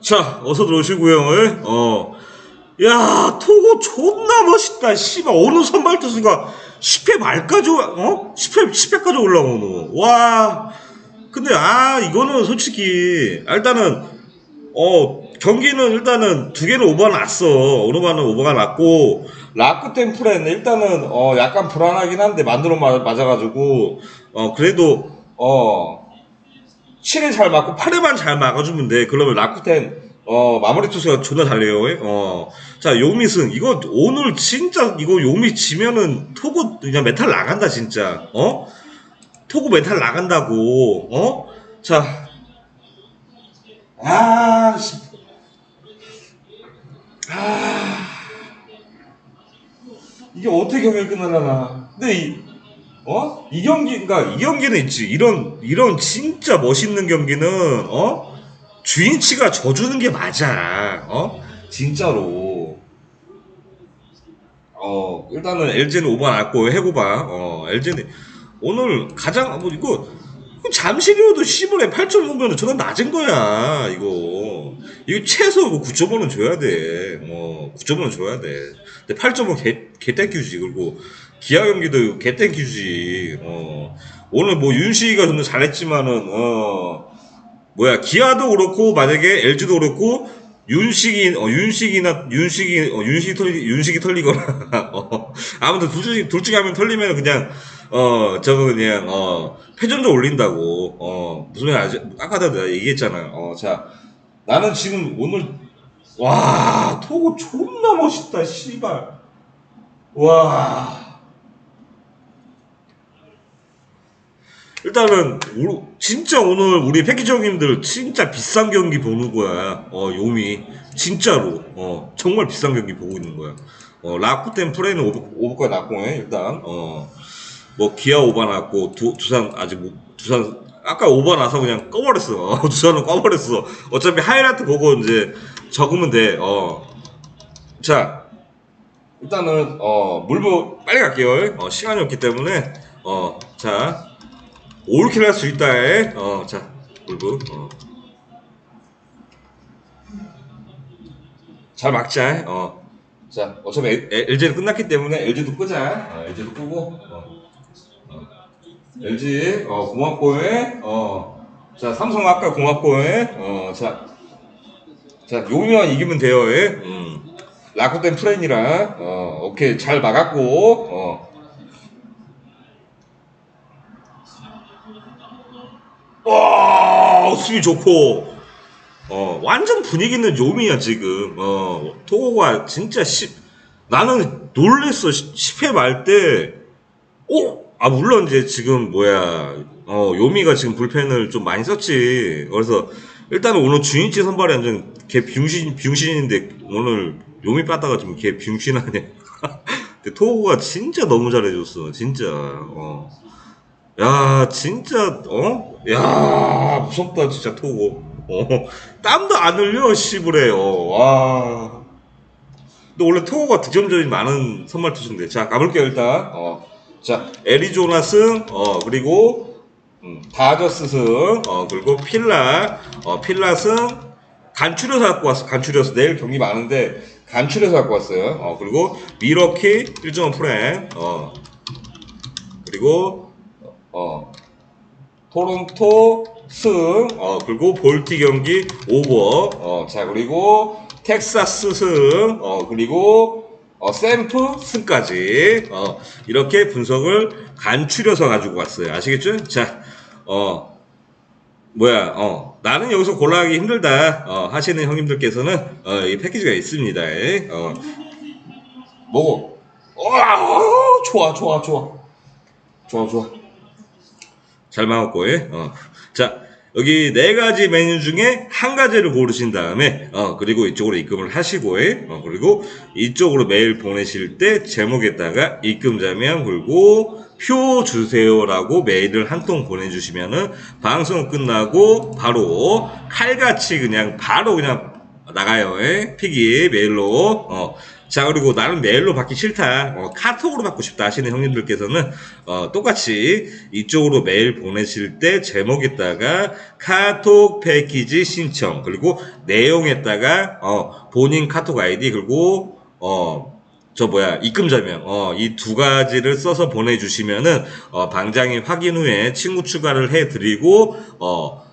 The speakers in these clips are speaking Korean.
자, 어서 들어오시고요. 예? 어. 야, 토고 존나 멋있다. 씨발, 어느 선발 투수가 10회 말까지, 와- 어? 10회, 10회까지 올라오노. 와. 근데, 아, 이거는 솔직히, 아, 일단은, 어, 경기는 일단은 두 개는 오버가 났어. 어느 반은 오버가 났고, 라쿠텐 프렌, 일단은, 어, 약간 불안하긴 한데, 만들어 맞- 맞아가지고, 어, 그래도, 어, 7회 잘 맞고 8회만 잘 막아주면 돼. 그러면 라쿠텐 어 마무리 투수가 존나 잘해요. 예? 어. 자, 요미승 이거 오늘 진짜 이거 요미 지면은 토고 그냥 메탈 나간다 진짜. 어? 토고 메탈 나간다고. 어? 자. 아, 씨. 아. 이게 어떻게 경기를 끝나려나. 근데 이, 어? 이 경기, 그니까, 이 경기는 있지. 이런, 이런 진짜 멋있는 경기는, 어? 주인치가 져주는 게 맞아. 어? 진짜로. 어, 일단은 LG는 오버 났고, 해고봐. 어, LG는, 오늘 가장, 뭐, 이거, 잠실이어도 10월에 8.5면 저건 낮은 거야, 이거. 이거 최소 뭐 9.5는 줘야 돼. 어, 9.5는 줘야 돼. 근데 8.5 개, 개땡큐지. 그리고 기아 경기도 개땡큐지. 어, 오늘 뭐 윤식이가 좀 잘했지만은, 어, 뭐야, 기아도 그렇고, 만약에 LG도 그렇고, 윤식이, 어, 윤식이나, 윤식이, 어, 윤식이 털리, 윤식이 털리거나, 어, 아무튼 둘 중에, 둘 중에 한명 털리면 그냥, 어, 저거 그냥, 어, 패전도 올린다고, 어, 무슨 말 아직, 아까도 내가 얘기했잖아. 어, 자, 나는 지금 오늘, 와, 토고 존나 멋있다, 씨발. 와. 일단은 우리- 진짜 오늘 우리 패키지 형님들 진짜 비싼 경기 보는 거야. 어 요미 진짜로 어 정말 비싼 경기 보고 있는 거야. 어 라쿠텐 프레는 오버 오버까지 났고 해, 일단 어뭐 기아 오버 났고 두, 두산 아직 뭐 두산 아까 오버 나서 그냥 꺼버렸어. 어, 두산은 꺼버렸어. 어차피 하이라이트 보고 이제 적으면 돼. 어자 일단은 어 물부 빨리 갈게요. 어 시간이 없기 때문에 어자 올킬 할 수 있다. 에. 어, 자, 물부. 어. 잘 막자. 어. 자, 어차피 엘- 엘- LG는 끝났기 때문에 LG도 끄자. 어, LG도 끄고. 어. 어. LG, 어, 고맙고해. 어. 자, 삼성 아까 고맙고해. 어, 자. 자, 용이만 이기면 돼요. 에. 음. 라쿠텐 프렌이라. 어, 오케이. 잘 막았고. 어. 와 수비 좋고. 어 완전 분위기는 요미야 지금. 어 토고가 진짜 10 나는 놀랬어. 10회 말때. 어? 아 물론 이제 지금 뭐야. 어 요미가 지금 불펜을 좀 많이 썼지. 그래서 일단은 오늘 주인치 선발이 완전 걔 병신 병신인데 오늘 요미 빠다가 좀걔 병신하네. 근데 토고가 진짜 너무 잘해줬어 진짜. 어 야, 진짜, 어? 야, 무섭다, 진짜, 토고. 어, 땀도 안 흘려, 씨부래, 어, 와. 근데 원래 토고가 득점점이 많은 선발 투수인데. 자, 가볼게요, 일단. 어, 자, 애리조나 승, 어, 그리고, 음, 다저스 승, 어, 그리고 필라, 어, 필라 승, 간추려서 갖고 왔어, 간추려서. 내일 경기 많은데, 간추려서 갖고 왔어요. 어, 그리고, 미러키, 1.5 프랭, 어, 그리고, 어, 토론토 승, 어, 그리고 볼티 경기 오버, 어, 자, 그리고 텍사스 승, 어, 그리고 어, 샘프 승까지, 어, 이렇게 분석을 간추려서 가지고 왔어요. 아시겠죠? 자, 어, 뭐야, 어, 나는 여기서 골라하기 힘들다, 어, 하시는 형님들께서는, 어, 이 패키지가 있습니다. 에, 어, 뭐고? 와, 좋아, 좋아, 좋아. 좋아, 좋아. 잘 막았고, 예? 어. 자, 여기 네 가지 메뉴 중에 한 가지를 고르신 다음에, 어, 그리고 이쪽으로 입금을 하시고, 예? 어, 그리고 이쪽으로 메일 보내실 때 제목에다가 입금 자명 그리고 표 주세요라고 메일을 한 통 보내주시면은 방송 끝나고 바로 칼같이 그냥 바로 그냥 나가요, 예? 픽이 메일로, 어, 자 그리고 나는 메일로 받기 싫다. 어, 카톡으로 받고 싶다 하시는 형님들께서는 어, 똑같이 이쪽으로 메일 보내실 때 제목에다가 카톡 패키지 신청 그리고 내용에다가 어, 본인 카톡 아이디 그리고 어, 저 뭐야 입금 자명 어, 이 두 가지를 써서 보내주시면은 어, 방장이 확인 후에 친구 추가를 해드리고 어,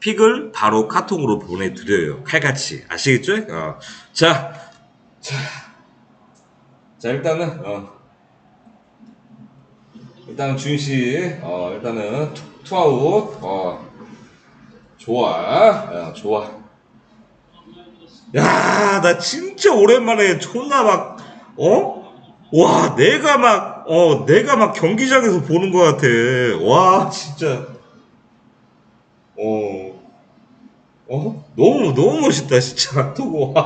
픽을 바로 카톡으로 보내드려요. 칼같이. 아시겠죠? 어, 자, 자, 자 일단은 어, 일단은 주인 씨 어, 일단은 투, 투아웃 어, 좋아 어, 좋아 야, 나 진짜 오랜만에 존나 막, 어? 와, 내가 막, 어, 내가 막 경기장에서 보는 것 같아. 와, 진짜. 어, 어? 너무, 너무 멋있다, 진짜. 토고.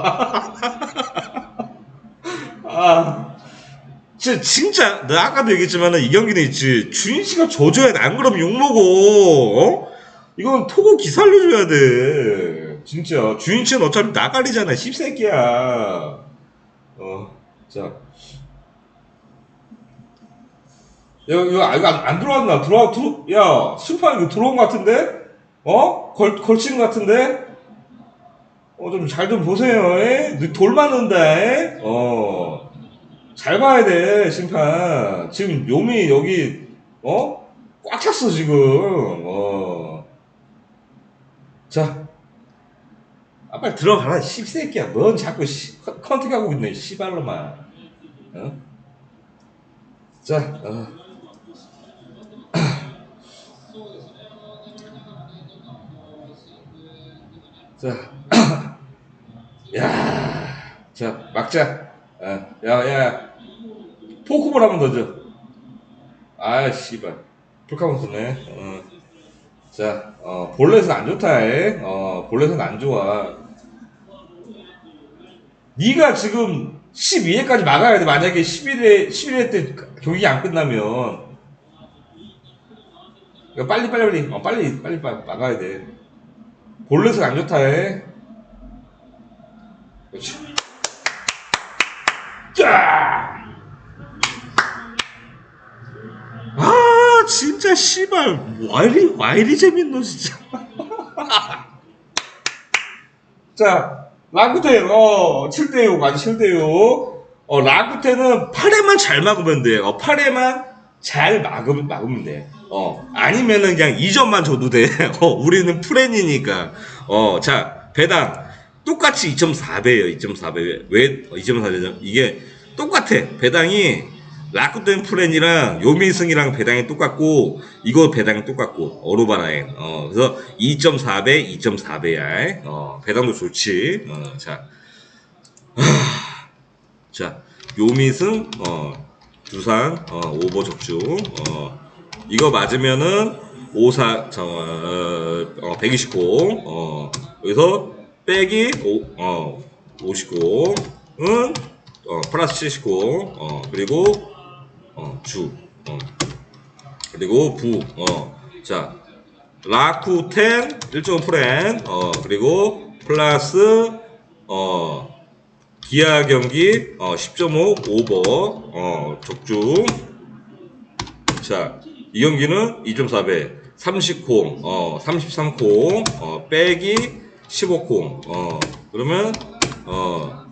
아, 진짜, 진짜, 나 아까도 얘기했지만은 이 경기는 있지. 주인 씨가 져줘야 돼. 안 그러면 욕먹어. 어? 이건 토고 기살려줘야 돼. 진짜. 주인 씨는 어차피 나가리잖아. 씹새끼야. 어, 자. 야, 이거, 아, 이거 안, 안 들어왔나? 들어와, 들어, 야, 심판 이거 들어온 것 같은데? 어? 걸, 걸친 것 같은데? 어, 좀 잘좀 보세요, 에? 돌 맞는다, 에? 어. 잘 봐야 돼, 심판. 지금 요미 여기, 어? 꽉 찼어, 지금. 어. 자. 아, 빨리 들어가라, 씹새끼야. 뭔 자꾸 시, 컨- 컨택하고 있네, 씨발로만. 어? 자, 어. 자, 야, 자, 막자. 어, 야, 야, 포크볼 한번 던져. 아, 씨발. 불카운트네 어. 자, 어, 볼넷은 안 좋다, 에. 어, 볼넷은 안 좋아. 네가 지금 12회까지 막아야 돼. 만약에 11회, 11회 때 경기 안 끝나면. 그러니까 빨리, 빨리, 빨리, 어, 빨리, 빨리, 빨리 막아야 돼. 볼넷은 안 좋다, 에. 그렇지. 짜! 아, 진짜, 씨발. 와 이리, 와 이리 재밌노, 진짜. 자, 라쿠텐, 어, 7대6, 아직 7대6. 어, 라쿠텐은 8회만 잘 막으면 돼. 어, 8회만 잘 막으면, 막으면 돼. 어, 아니면은 그냥 2점만 줘도 돼. 어, 우리는 프렌이니까. 어, 자, 배당. 똑같이 2.4배예요, 2.4배. 왜 2.4배죠? 이게 똑같아. 배당이 라쿠텐 프렌이랑 요미승이랑 배당이 똑같고 이거 배당이 똑같고 어루바라엔 어 그래서 2.4배 2.4배야 어 배당도 좋지. 어, 자. 자, 요미승, 어, 두산, 어, 오버 적중, 어, 이거 맞으면은, 54, 저, 어, 어, 129, 어, 여기서 빼기, 오, 어, 59, 은, 어, 플러스 79, 어, 그리고, 어, 주, 어, 그리고 부, 어, 자, 라쿠텐, 1.5 프렌, 어, 그리고 플러스, 어, 기아 경기 어, 10.5 오버 어, 적중. 자 이 경기는 2.4배 30콩 어, 33콩 어, 빼기 15콩 어, 그러면 어,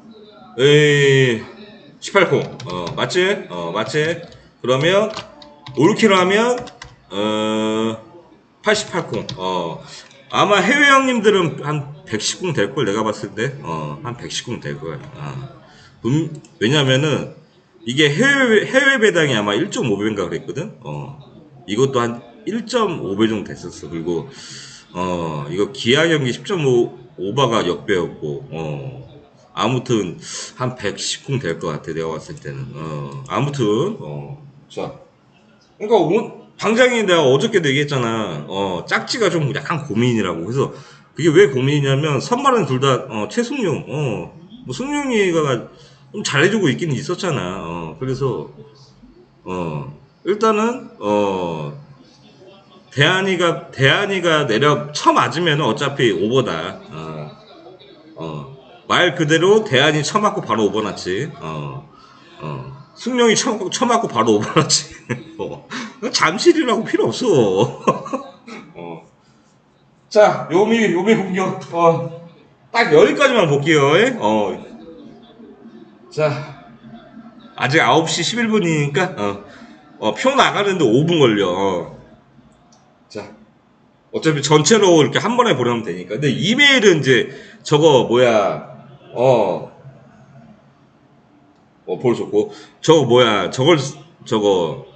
에이, 18콩 어, 맞지? 어, 맞지? 그러면 올키로 하면 어, 88콩 어, 아마 해외 형님들은 한 110공 될걸 내가 봤을 때, 어, 한 110공 될 거야. 아. 음, 왜냐면은, 이게 해외, 해외 배당이 아마 1.5배인가 그랬거든? 어, 이것도 한 1.5배 정도 됐었어. 그리고, 어, 이거 기아 경기 10.5, 오바가 역배였고, 어, 아무튼, 한 110공 될것 같아. 내가 봤을 때는. 어, 아무튼, 어, 자. 그러니까 오, 방장이 내가 어저께도 얘기했잖아. 어, 짝지가 좀 약간 고민이라고. 그래서 그게 왜 고민이냐면 선발은 둘다 어, 최승용, 어, 뭐 승용이가 좀 잘해주고 있긴 있었잖아. 어, 그래서 어, 일단은 어, 대한이가 대한이가 내려 쳐 맞으면 어차피 오버다. 어, 어. 말 그대로 대안이 쳐맞고 바로 오버났지. 어, 어. 승용이 쳐, 쳐맞고 바로 오버났지. 어. 잠실이라고 필요 없어. 어. 자, 요미, 요미 공격. 어. 딱 여기까지만 볼게요. 예? 어. 자, 아직 9시 11분이니까, 어. 어, 표 나가는데 5분 걸려. 어. 자, 어차피 전체로 이렇게 한 번에 보내면 되니까. 근데 이메일은 이제 저거 뭐야, 어, 어, 볼 좋고. 저거 뭐야, 저걸, 저거,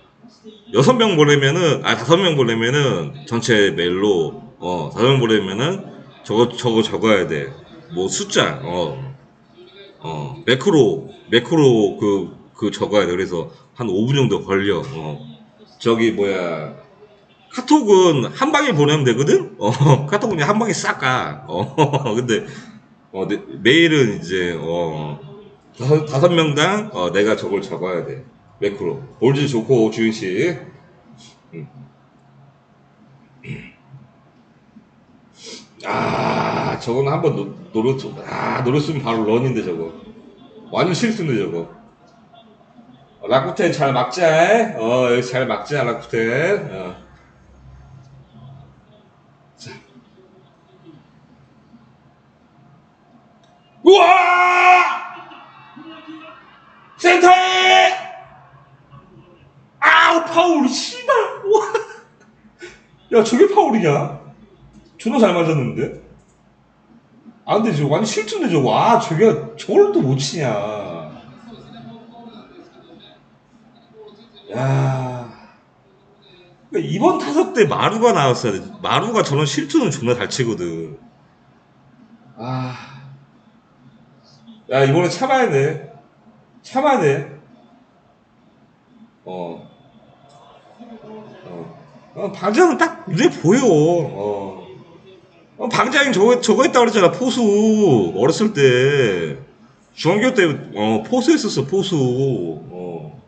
여섯 명 보내면은, 아, 다섯 명 보내면은 전체 메일로, 어, 다섯 명 보내면은 저거, 저거 적어야 돼. 뭐 숫자, 어, 어, 매크로, 매크로 그, 그 적어야 돼. 그래서 한 5분 정도 걸려. 어. 저기 뭐야, 카톡은 한 방에 보내면 되거든? 어, 카톡은 그냥 한 방에 싹 가. 어, 근데, 어, 네, 메일은 이제, 어, 다섯, 다섯 명당, 어, 내가 저걸 적어야 돼. 매크로. 볼즈 좋고, 주윤씨. 음. 아, 저거는 한번 노- 노렸, 아, 노렸으면 바로 런인데, 저거. 완전 실수인데, 저거. 어, 라쿠텐 잘 막자. 어, 여기 잘 막자, 라쿠텐. 어. 우와! 센터에! 아우, 파울, 씨발! 야, 저게 파울이냐? 존나 잘 맞았는데? 아, 근데 저거 완전 저거. 아, 저게, 저걸 또 못 치냐. 야. 그러니까 이번 타석 때 마루가 나왔어야 돼. 마루가 저런 실투는 존나 잘 치거든. 아. 야, 이번에 참아야 돼. 참아야 돼. 어. 어. 어, 방장은 딱 눈에 보여. 어. 어, 방장이 저거, 저거 했다 그랬잖아. 포수. 어렸을 때. 중학교 때, 어, 포수 했었어, 포수. 어.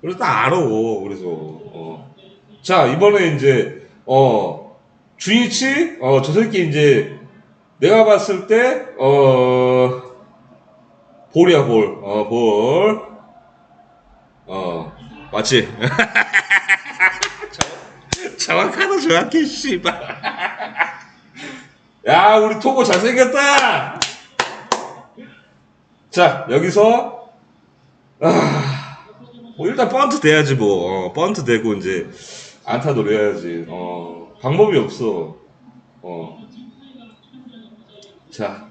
그래서 딱 알아. 그래서, 어. 자, 이번에 이제, 어, 주이치, 어, 저 새끼 이제, 내가 봤을 때, 어, 볼이야, 볼. 어, 볼. 어, 맞지? 정- 정확하다, 정확해, 씨발. 야, 우리 토고 잘생겼다! 자, 여기서, 아, 뭐, 일단 번트 돼야지, 뭐. 어, 번트 되고, 이제, 안타 노려야지. 어, 방법이 없어. 어. 자.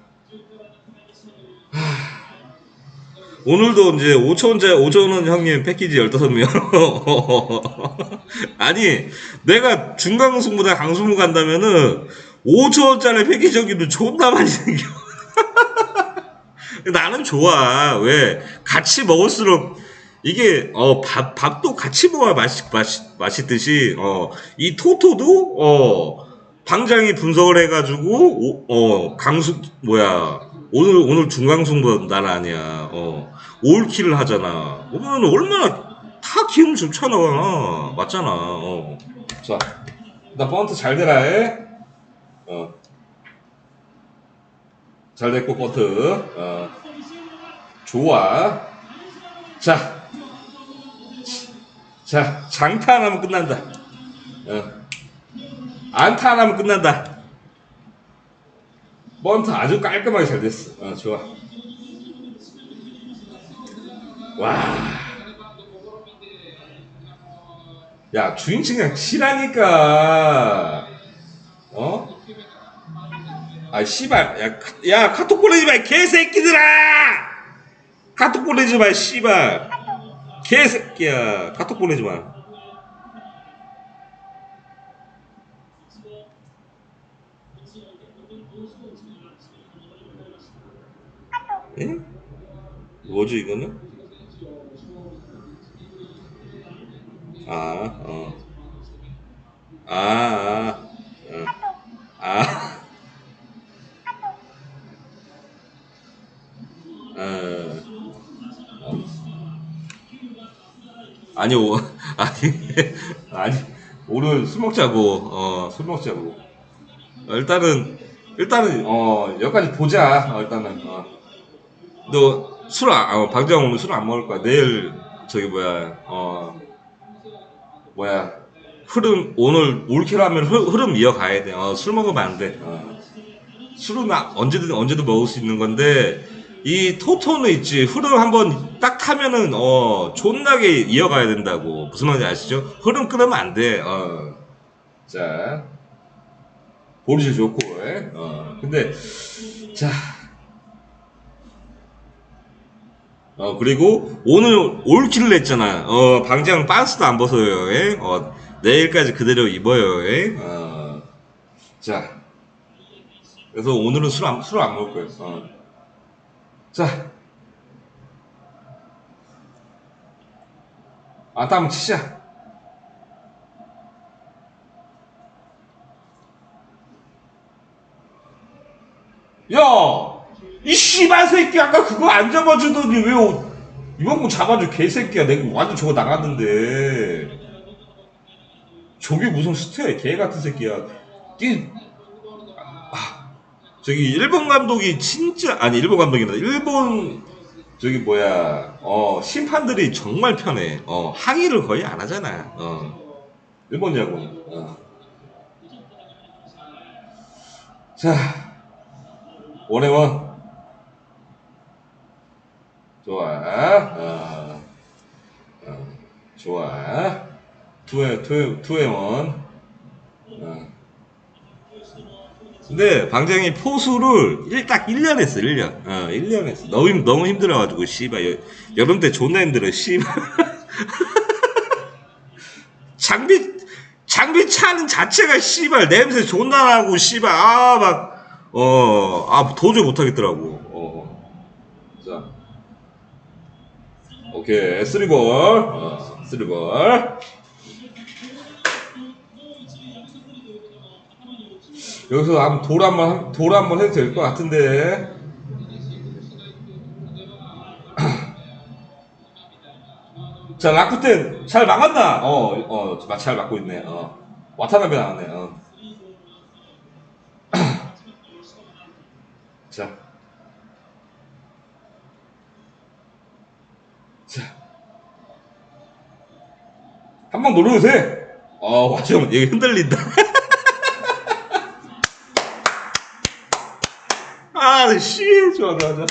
오늘도 이제 5천원짜 5천원 형님 패키지 15명. 아니, 내가 중강승보다 강승무 간다면은 5천원짜리 패키지 형님도 존나 많이 생겨. 나는 좋아. 왜? 같이 먹을수록 이게 어 밥 밥도 같이 먹어야 맛이 맛이 맛있듯이 어 이 토토도 어 방장이 분석을 해가지고 오- 어 강수 뭐야 오늘 오늘 중강승보다 난 아니야 어 올킬을 하잖아 보면 얼마나 다 기분 좋잖아 맞잖아 어 자나 번트 잘 되라 해 어 잘 됐고 번트 어 좋아 자 자, 장타 안 하면 끝난다. 어. 안타 안 하면 끝난다. 번트 아주 깔끔하게 잘 됐어. 어, 좋아. 와. 야, 주인칭 그냥 치라니까. 어? 아, 씨발. 야, 카- 야, 카톡 보내지 마, 이 개새끼들아! 카톡 보내지 마, 씨발. 개새끼야 카톡 보내지 마. 예? 뭐지 이거는? 아, 어. 아, 아, 어. 아. 어. 아니, 오, 아니, 아니, 오늘 술 먹자고, 어, 술 먹자고. 어, 일단은, 일단은 어 여기까지 보자. 어, 일단은 어. 너술 안, 어, 방장 오늘 술 안 먹을 거야. 내일 저기 뭐야 어 뭐야 흐름 오늘 올킬하면 흐름 이어가야 돼. 어, 술 먹으면 안 돼. 어. 술은 아- 언제든 언제든 먹을 수 있는 건데 이 토토는 있지 흐름 한번 딱 타면은 어 존나게 이어가야 된다고 무슨 말인지 아시죠? 흐름 끊으면 안 돼. 어. 자 보르시 좋고 예? 어 근데 자. 어 그리고 오늘 올킬을 했잖아. 어 방장 빤스도 안 벗어요. 예? 어 내일까지 그대로 입어요. 예? 어. 자. 그래서 오늘은 술 안, 술을 안 먹을 거예요. 어. 자. 아, 다음 치자. 야! 이 씨발 새끼 아까 그거 안 잡아주더니 왜 오- 이번 거 잡아줘 개새끼야. 내가 완전 저거 나갔는데. 저게 무슨 스트야 개 같은 새끼야. 이 저기 일본 감독이 진짜 아니 일본 감독이라 일본 저기 뭐야 어 심판들이 정말 편해. 어 항의를 거의 안 하잖아. 어. 일본 야구 어. 자 원해원 좋아. 어, 어, 좋아. 투에 투에 투에원. 어. 근데 방장이 포수를 일, 딱 1년 했어 1년. 어 1년 했어. 너무, 힘- 너무 힘들어가지고 씨발. 여, 여름 때 존나 힘들어 씨발. 장비 장비 차는 자체가 씨발 냄새 존나 나고 씨발. 아 막 어 아 도저히 못하겠더라고. 어 자 오케이 쓰리볼 어 쓰리볼 여기서 한번 돌 한번 돌 한번 해도 될 것 같은데. 자 라쿠텐 잘 막았나? 어어잘 막고 있네. 어 와타나베 나왔네. 어. 자. 한번 노려도 돼. 어, 와좀 얘 흔들린다. 아, 씨, 좋아, 좋아, 좋아.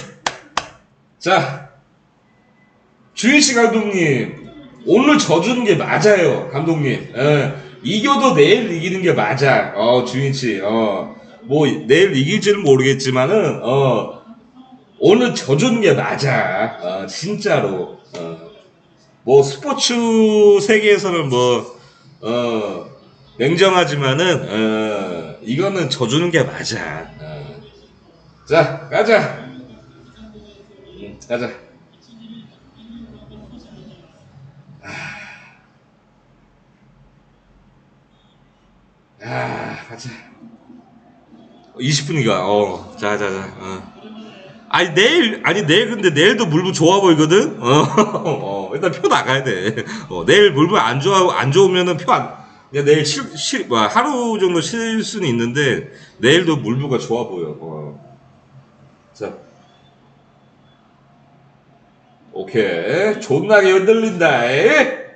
자, 주인 씨 감독님, 오늘 져주는 게 맞아요, 감독님. 예, 이겨도 내일 이기는 게 맞아. 어, 주인 씨, 어, 뭐 내일 이길지는 모르겠지만은, 어, 오늘 져주는 게 맞아. 어, 진짜로. 어, 뭐 스포츠 세계에서는 뭐, 어, 냉정하지만은, 어, 이거는 져주는 게 맞아. 어. 자, 가자. 응, 가자. 아, 아, 가자. 20분이가, 어, 자, 자, 자, 어. 아니, 내일, 아니, 내일, 근데 내일도 물부 좋아 보이거든? 어, 어, 일단 표 나가야 돼. 어, 내일 물부 안 좋아, 안 좋으면은 표 안, 내일 쉴, 쉴, 뭐, 하루 정도 쉴 수는 있는데, 내일도 물부가 좋아 보여. 어. 자. 오케이. 존나게 흔들린다. 에?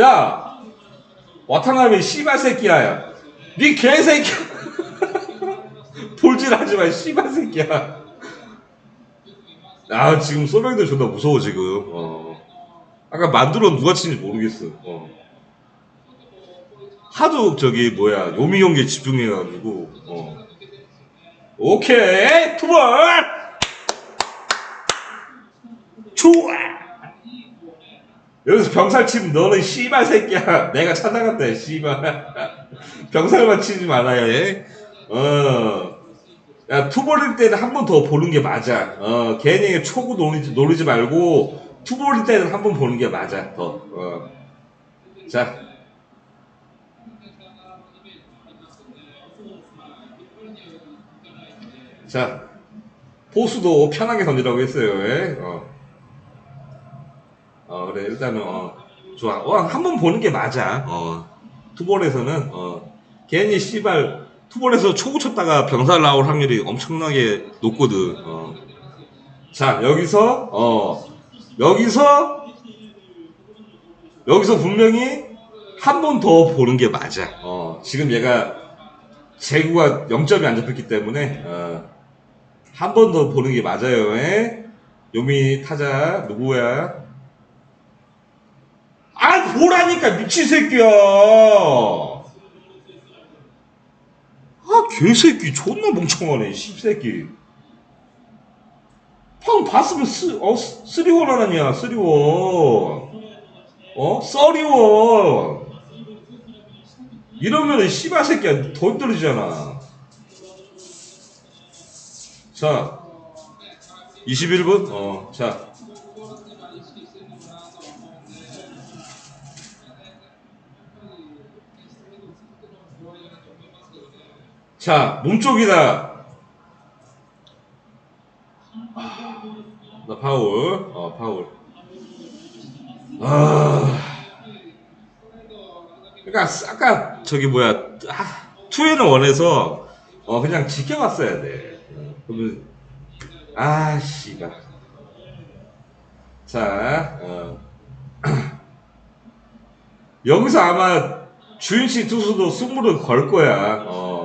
야! 와타나베 씨발 새끼야. 니 개새끼야. 볼질 하지 마, 씨발 새끼야. 아, 지금 소명들 존나 무서워, 지금. 어. 아까 만들어 누가 치는지 모르겠어. 어. 하도 저기, 뭐야, 요미 경기에 집중해가지고, 어. 오케이 투볼 좋아 여기서 병살 치면 너는 씨발 새끼야 내가 찾아간다 씨발 병살만 치지 말아요 예? 어 야 투볼일 때는 한 번 더 보는 게 맞아 어 괜히 초구 노리지, 노리지 말고 투볼일 때는 한 번 보는 게 맞아 더 어 자 자, 포수도 편하게 던지라고 했어요. 예? 어. 어, 그래, 일단은, 어, 좋아. 어, 한 번 보는 게 맞아. 어, 투볼에서는, 어, 괜히 씨발, 투볼에서 초구 쳤다가 병살 나올 확률이 엄청나게 높거든. 어. 자, 여기서, 어, 여기서, 여기서 분명히 한 번 더 보는 게 맞아. 어, 지금 얘가 재구가 0점이 안 잡혔기 때문에, 어, 한 번 더 보는 게 맞아요. 에? 요미 타자, 누구야? 아, 보라니까, 미친 새끼야! 아, 개새끼, 존나 멍청하네, 씹새끼. 형 봤으면 쓰, 어, 쓰- 쓰리원 하느냐, 쓰리원. 어? 써리원. 이러면은 씨발 새끼야, 더 힘들어지잖아. 자, 21분? 어, 자. 자, 몸쪽이다. 나 파울. 어, 파울. 아. 그러니까 아까 저기 뭐야 아, 투에는 원해서 어 그냥 지켜봤어야 돼. 어, 그러면 아 씨발. 자 어. 여기서 아마 주인 씨 투수도 승부를 걸 거야. 어.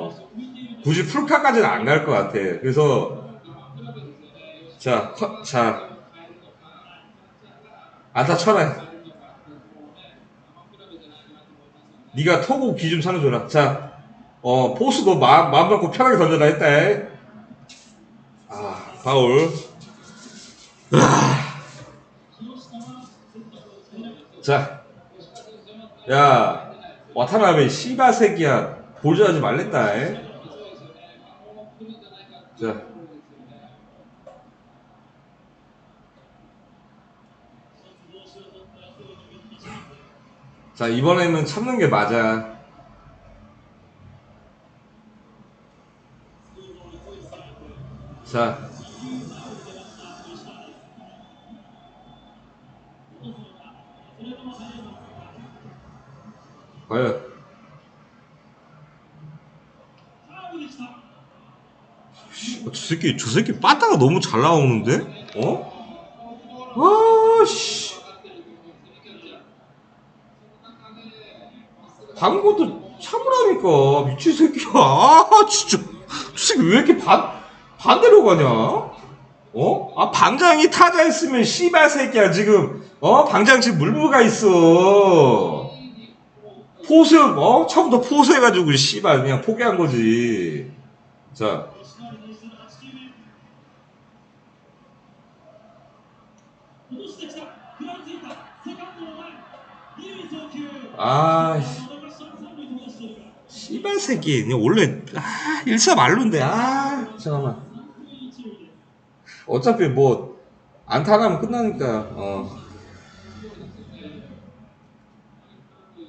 굳이 풀카까지는 안 갈 것 같아. 그래서 자, 커- 자, 안타 쳐라. 네가 토구 기준 찾아줘라. 자, 어 포수도 마음 마음 먹고 편하게 던져라 했다. 아, 파울. 아. 자, 야, 와타나베 새끼야 볼줄하지 말랬다. 에? 자. 자, 이번에는 참는 게 맞아. 자. 새끼, 저 새끼 빠따가 너무 잘 나오는데? 어? 아, 씨. 방금도 참으라니까 미친 새끼야. 아 진짜. 저 새끼 왜 이렇게 반 반대로 가냐? 어? 아 방장이 타자 있으면 씨발 새끼야 지금. 어? 방장 지금 물무가 있어. 포수 어? 처음부터 포수 해가지고 씨발 그냥 포기한 거지. 자 아, 씨. 씨발 새끼. 원래 아 일사 말로인데 아 잠깐만. 어차피 뭐 안타 나면 끝나니까 어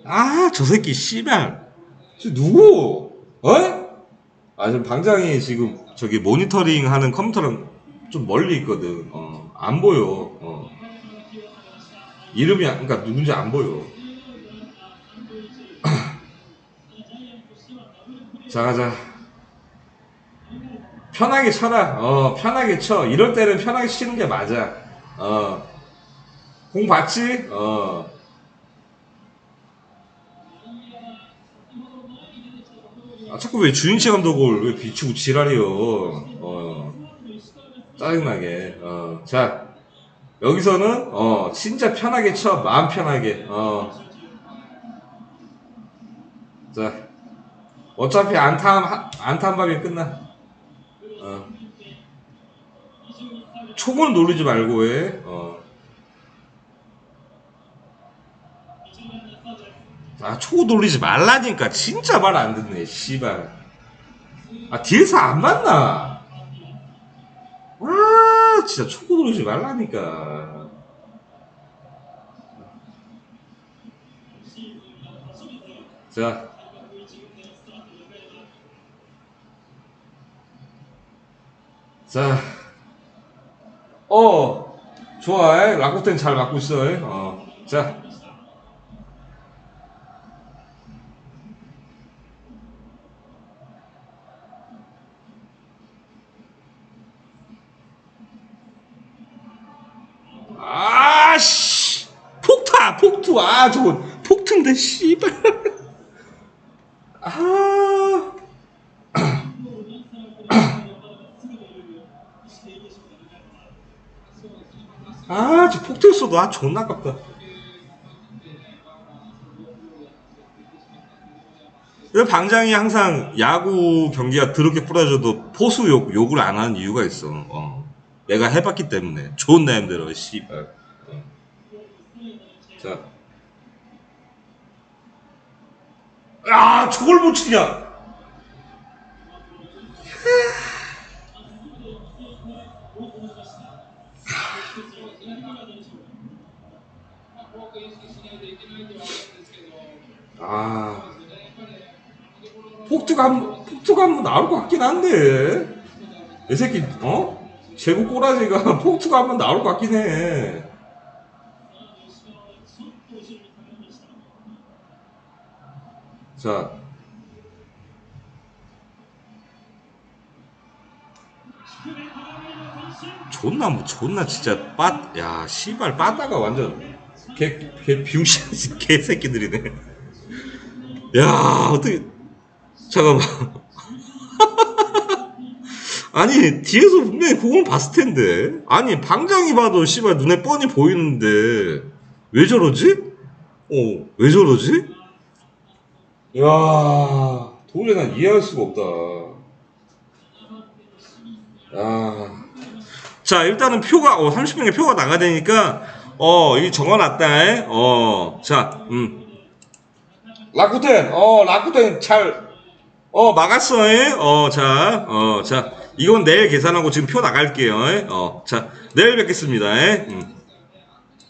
아 저 새끼 씨발. 저 누구? 어? 아 지금 방장이 지금 저기 모니터링 하는 컴퓨터랑 좀 멀리 있거든. 어 안 보여. 어. 이름이 안- 그러니까 누군지 안 보여 자 가자. 편하게 쳐라. 어 편하게 쳐. 이럴 때는 편하게 치는 게 맞아. 어공 봤지? 어. 아, 자꾸 왜 주인치 감독을 왜 비추고 지랄이요? 어. 짜증나게. 어자 여기서는 어 진짜 편하게 쳐. 마음 편하게. 어자 어차피 안타 안타 밥이 끝나. 어. 초보는 노리지 말고 왜? 어. 아 초보 돌리지 말라니까 진짜 말 안 듣네 씨발. 아 뒤에서 안 만나. 아 진짜 초보 돌리지 말라니까. 자. 자, 어, 좋아해. 라코텐 잘 맞고 있어. 어, 자. 아씨 폭타 폭투 아 저거 폭투인데 씨발 아 아, 저 폭투였어도 아 존나 아깝다. 왜 방장이 항상 야구 경기가 더럽게 뿌려져도 포수 욕, 욕을 안 하는 이유가 있어. 어. 내가 해봤기 때문에. 좋은 나름대로, 씨발. 어. 자. 아, 저걸 못 치냐! 아. 폭투가 한, 폭투가 한번 나올 것 같긴 한데. 이 새끼, 어? 제구 꼬라지가 폭투가 한번 나올 것 같긴 해. 자. 존나 뭐 존나 진짜 빠, 야 씨발 빠다가 완전 개 개 비우신 개새끼들이네. 야 어떻게 잠깐만. 아니 뒤에서 분명히 그건 봤을 텐데. 아니 방장이 봐도 씨발 눈에 뻔히 보이는데 왜 저러지? 어왜 저러지? 야 도저히 난 이해할 수가 없다. 야. 자, 일단은 표가, 어, 30분에 표가 나가야 되니까, 어, 이 적어놨다, 에? 어, 자, 음. 라쿠텐, 어, 라쿠텐 잘, 어, 막았어, 에? 어, 자, 어, 자, 이건 내일 계산하고 지금 표 나갈게요, 에? 어, 자, 내일 뵙겠습니다, 에? 음.